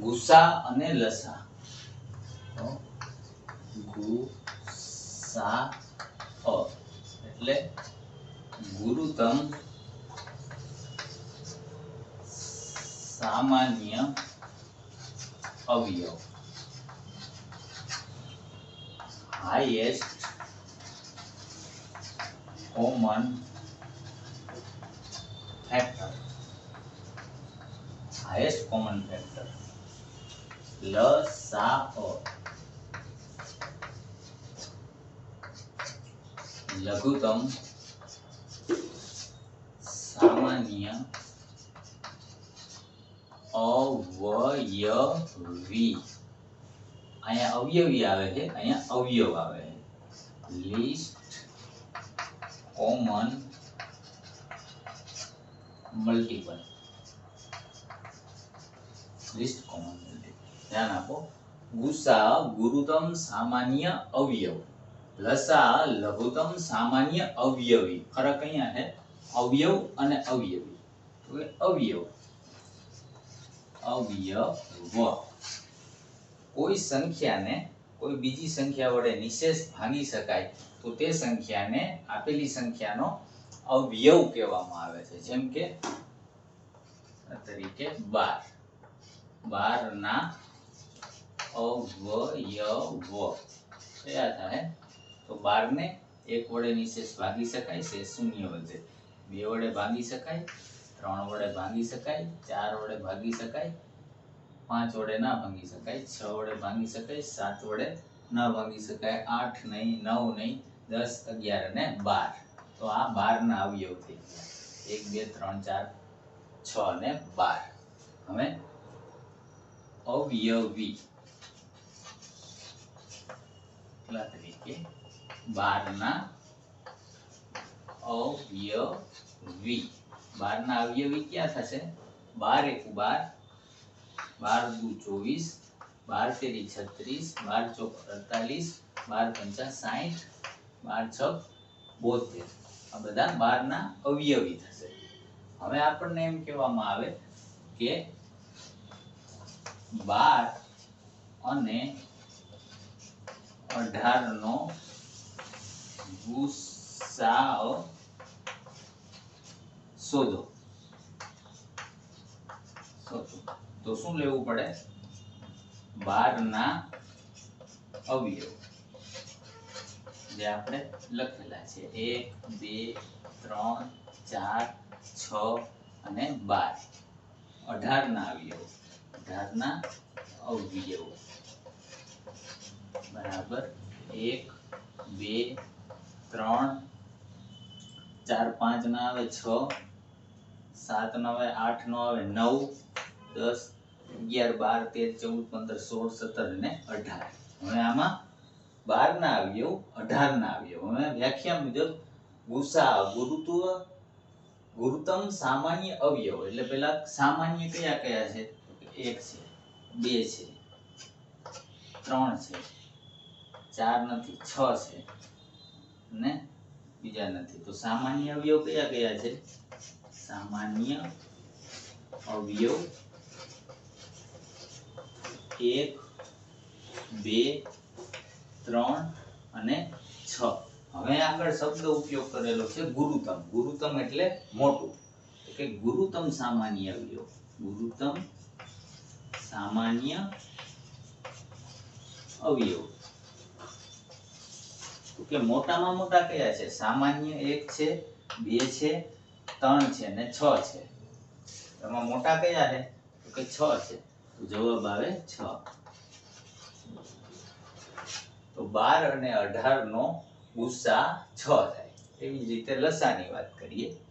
ગુસા અને લસા. ગુસા અ, એટલે ગુરુતમ સામાન્ય અવયવ. Highest common factor highest common factor લસા અ લઘુત્તમ, સામાન્ય, અવયવી. અહીંયા અવયવી આવે છે, અહીંયા અવયવ આવે છે. Least common multiple least common ધ્યાન આપો. ગુસા ગુરુતમ સામાન્ય અવયવ. લસા લઘુતમ સામાન્ય અવયવી. ફરક અહીંયા છે અવયવ અને અવયવી. અવયવ. અવયવ. કોઈ સંખ્યાને, કોઈ બીજી સંખ્યા વડે નિશેષ ભાગી શકાય, તો તે સંખ્યાને આપેલી સંખ્યાનો અવયવ કહેવામાં આવે છે. જેમ કે તરીકે બાર. બાર ના અવયવ કયા થાય? તો બાર ને એક વડે નિશેષ ભાગી શકાય, છે શૂન્ય વધે. બે વડે ભાગી શકાય, ત્રણ વડે ભાગી શકાય, ચાર વડે ભાગી શકાય, પાંચ વડે ના ભાગી શકાય, છ વડે ભાગી શકાય, સાત વડે ના ભાગી શકાય, આઠ નહીં, નવ નહીં, દસ, અગિયાર અને બાર. તો આ બાર ના અવયવ થઈ ગયા. એક, બે, ત્રણ, ચાર, છ અને બાર. હવે અવયવી. દાખલા તરીકે બારના અવયવી. બારના અવયવી ક્યાં થશે? બાર એકુ બાર. બાર દુ ચોવીસ. બાર તેરી છત્રીસ. બાર ચોક અડતાલીસ. બાર પંચા સાહીઠ બાર છક બોતેર. આ બધા બારના અવયવી થશે. હવે આપણને એમ કહેવામાં આવે કે બાર અને અઢાર નો ગુસાઅ શોધો. તો શું લેવું પડે? બાર ના અવયવ. જે આપણે લખેલા છે. એક, બે, ત્રણ, ચાર, છ અને બાર. અઢાર ના અવયવ. અઢાર ના અવયવ. બરાબર? એક, બે, ત્રણ, ચાર, પાંચ ના આવે, છ, સાત નો આવે, આઠ નો આવે, નવ, દસ, અગિયાર, બાર, તેર, ચૌદ, પંદર, સોળ, સત્તર અને અઢાર. હવે આમાં બાર ના આવ્યો અઢાર ના આવ્યો હવે વ્યાખ્યા મુજબ ગુસા ગુરુત્વ ગુરુતમ સામાન્ય અવયવ, એટલે પેલા સામાન્ય કયા કયા છે? એક છે, બે છે, ત્રણ છે. ચાર નથી, છ છે. ને બીજા નથી. તો સામાન્ય અવયવ કયા કયા છે? સામાન્ય અવયવ એક, બે, ત્રણ અને છ. હવે આગળ શબ્દ ઉપયોગ કરેલો છે ગુરુતમ. ગુરુતમ એટલે મોટું. કે ગુરુતમ સામાન્ય અવયવ. ગુરુતમ સામાન્ય અવયવ. કે મોટામાં મોટા કયા છે? સામાન્ય એક છે, બે છે, ત્રણ છે ને છ છે. એમાં મોટા કયા છે? કે છ છે. જવાબ આવે છ. તો બાર અને અઢાર નો ગુસ્સા છ થાય. એવી જ રીતે લસાની વાત કરીએ.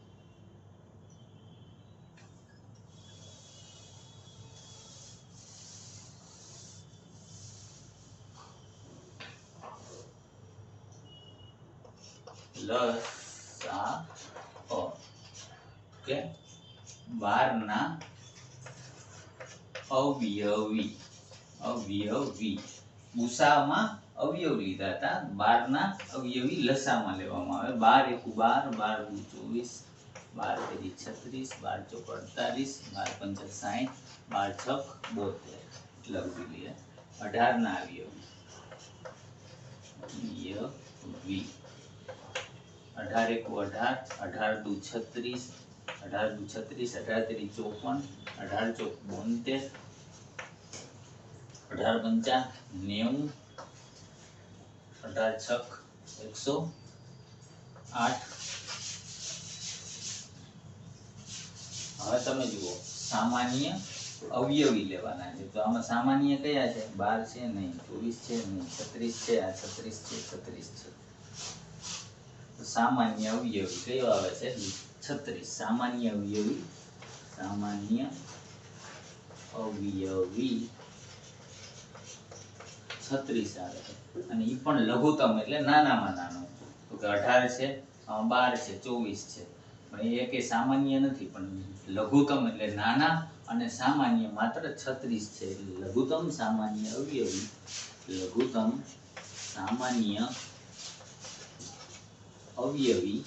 અવયવી અવયવી. અવયવ અવયવી લસામાં લેવામાં આવે. બાર એકુ બાર બાર દુ ચોવીસ, બાર તેરી છત્રીસ, બાર ચોક અડતાલીસ, બાર પંચ સાહીઠ બાર છક બોતેર. લખી અઢાર ના અવયવી. ય વી અઢાર એકુ અઢાર અઢાર દુ છત્રીસ અઢાર દુ છત્રીસ અઢાર તેરી ચોપન, અઢાર ચોક બોતેર, અઢાર પંચા નેવું, અઢાર છક એકસો આઠ. હવે તમે જુઓ, સામાન્ય અવયવી લેવાના છે. તો આમાં સામાન્ય કયા છે? બાર છે નહીં, ચોવીસ છે નહીં, છત્રીસ છે, આ છત્રીસ છે છત્રીસ છે. સામાન્ય અવયવી કયો આવે છે? છત્રીસ. સામાન્ય અવયવી સામાન્ય અવયવી. છત્રીસ આવે છે. અને એ પણ લઘુત્તમ એટલે નાનામાં નાનો. તો કે અઢાર છે બાર છે, ચોવીસ છે. પણ એ કે સામાન્ય નથી, પણ લઘુત્તમ એટલે નાના અને સામાન્ય માત્ર છત્રીસ છે. લઘુત્તમ સામાન્ય અવયવી, લઘુત્તમ સામાન્ય અવયવી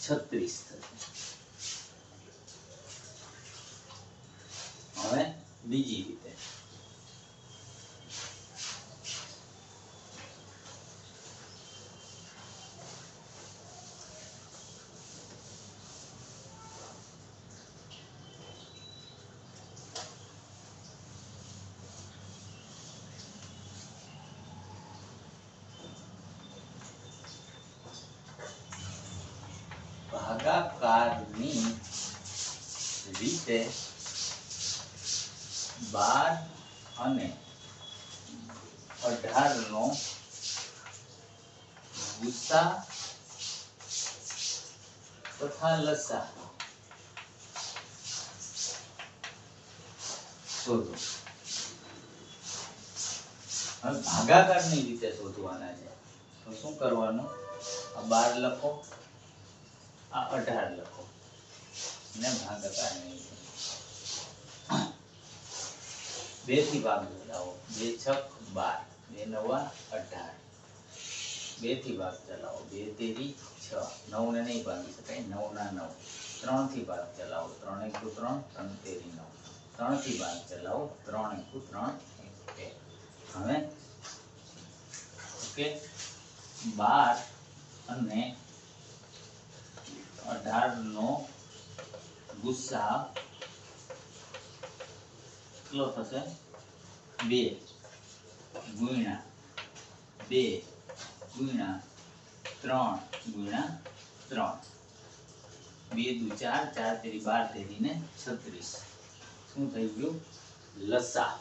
છત્રીસ થશે. હવે બીજી રીતે. ભાગાકારની રીતે બાર અને અઢાર નો ગુસા તથા લસા શોધો. હવે ભાગાકારની રીતે શોધવાના છે. તો શું કરવાનું? આ બાર લખો. આ અઢાર લખો. ને ભાગ રીતે બેથી ભાગ ચલાવો. બે છક બાર. બે નવા અઢાર. બેથી ભાગ ચલાવો. બે તેરી છ. નવ ને નહીં ભાગી શકાય. નવ ના નવ. ત્રણથી ભાગ ચલાવો. ત્રણ એકુ ત્રણ ત્રણ તેરી નવ. ત્રણથી ભાગ ચલાવો. ત્રણ એકુ ત્રણ હવે, ઓકે? બાર અને અઢાર નો ગુસ્સા કેટલો થશે? બે. ગુણ્યા બે ગુણ્યા ત્રણ ગુણ્યા ત્રણ. બે દુ ચાર ચાર તેરી બાર તેરી ને છત્રીસ. શું થઈ ગયું? લસા.